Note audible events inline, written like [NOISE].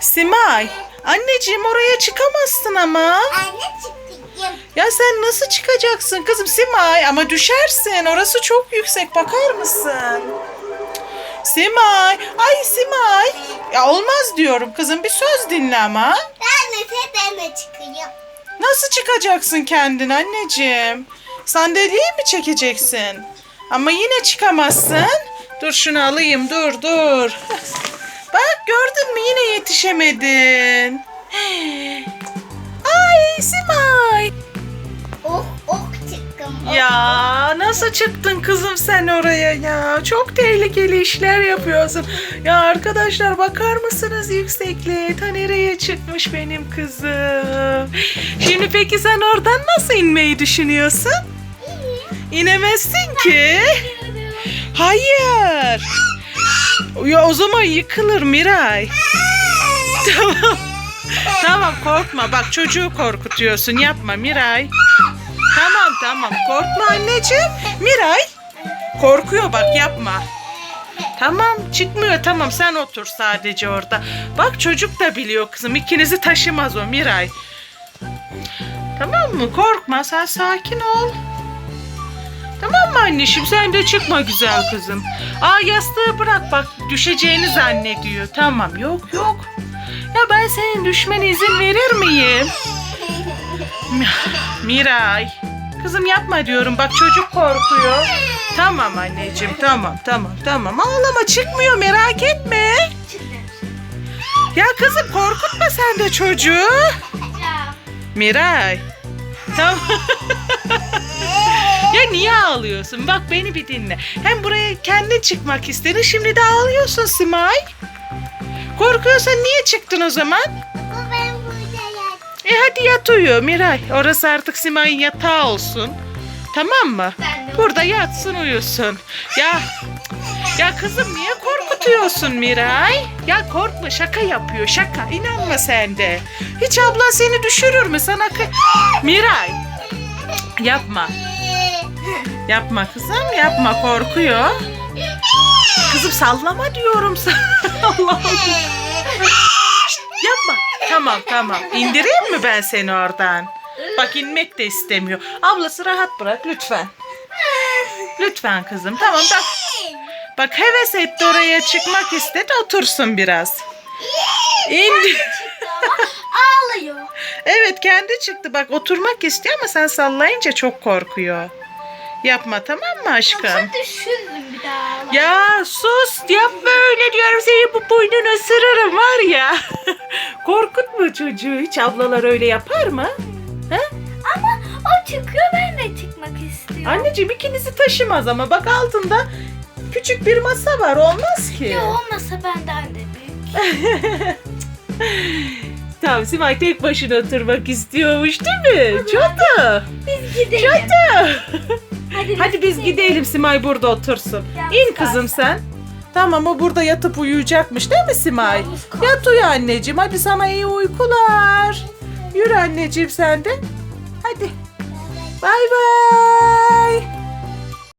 Simay, anneciğim oraya çıkamazsın ama. Anne çıkayım. Ya sen nasıl çıkacaksın kızım Simay? Ama düşersin. Orası çok yüksek. Bakar mısın? Simay. Ay Simay. Ya olmaz diyorum kızım. Bir söz dinle ama. Ben de tepeme çıkayım. Nasıl çıkacaksın kendin anneciğim? Sandalyeyi mi çekeceksin? Ama yine çıkamazsın. Dur şunu alayım. Dur dur. Gördün mü yine yetişemedin. Ay Simay. Oh oh çıktım. Oh. Ya nasıl çıktın kızım sen oraya ya? Çok tehlikeli işler yapıyorsun. Ya arkadaşlar bakar mısınız yüksekliğe? Ta nereye çıkmış benim kızım? Şimdi peki sen oradan nasıl inmeyi düşünüyorsun? İnemezsin ki. Hayır. Ya o zaman yıkılır Miray. [LAUGHS] Tamam. Tamam korkma. Bak çocuğu korkutuyorsun. Yapma Miray. Tamam tamam. Korkma anneciğim. Miray. Korkuyor bak yapma. Tamam çıkmıyor tamam sen otur sadece orada. Bak çocuk da biliyor kızım ikinizi taşımaz o Miray. Tamam mı? Korkma sen sakin ol. Anneciğim sen de çıkma güzel kızım. Aa yastığı bırak bak düşeceğini zannediyor. Tamam yok yok. Ya ben senin düşmene izin verir miyim? [LAUGHS] Miray. Kızım yapma diyorum bak çocuk korkuyor. Tamam anneciğim tamam tamam tamam ağlama çıkmıyor merak etme. Ya kızım korkutma sen de çocuğu. Miray. Tamam. [LAUGHS] ya niye ağlıyorsun? Bak beni bir dinle. Hem buraya kendin çıkmak istedin şimdi de ağlıyorsun Simay. Korkuyorsan niye çıktın o zaman? Ben burada yat. E hadi yat uyu Miray. Orası artık Simay'ın yatağı olsun. Tamam mı? Burada yatsın uyusun. Ya ya kızım niye korkutuyorsun Miray? Ya korkma şaka yapıyor şaka. İnanma sen de. Hiç abla seni düşürür mü sana? Miray yapma. Yapma kızım yapma korkuyor. Kızım sallama diyorum sana. [LAUGHS] Allah Allah. Yapma. Tamam tamam. İndireyim mi ben seni oradan? Bak inmek de istemiyor. Ablası rahat bırak lütfen. Lütfen kızım. Tamam bak. Bak heves etti oraya çıkmak istedi otursun biraz. İndi. Ağlıyor. Evet kendi çıktı. Bak oturmak istiyor ama sen sallayınca çok korkuyor. Yapma tamam mı aşkım? Yoksa düşürürüm bir daha. Ya sus yapma öyle diyorum seni bu boynunu ısırırım var ya. [LAUGHS] Korkutma çocuğu hiç ablalar öyle yapar mı? He? Ama o çıkıyor ben de çıkmak istiyorum. Anneciğim ikinizi taşımaz ama bak altında küçük bir masa var olmaz ki. Ya olmasa benden de büyük. [LAUGHS] Tamam Simay tek başına oturmak istiyormuş değil mi? Çatı. Biz gidelim. Çatı. [LAUGHS] Hadi, Hadi biz gidelim Simay burada otursun. Yalnız İn kızım sen. Tamam o burada yatıp uyuyacakmış değil mi Simay? Yalnız kal. Yat uyu anneciğim. Hadi sana iyi uykular. Yürü anneciğim sen de. Hadi. Bay bay.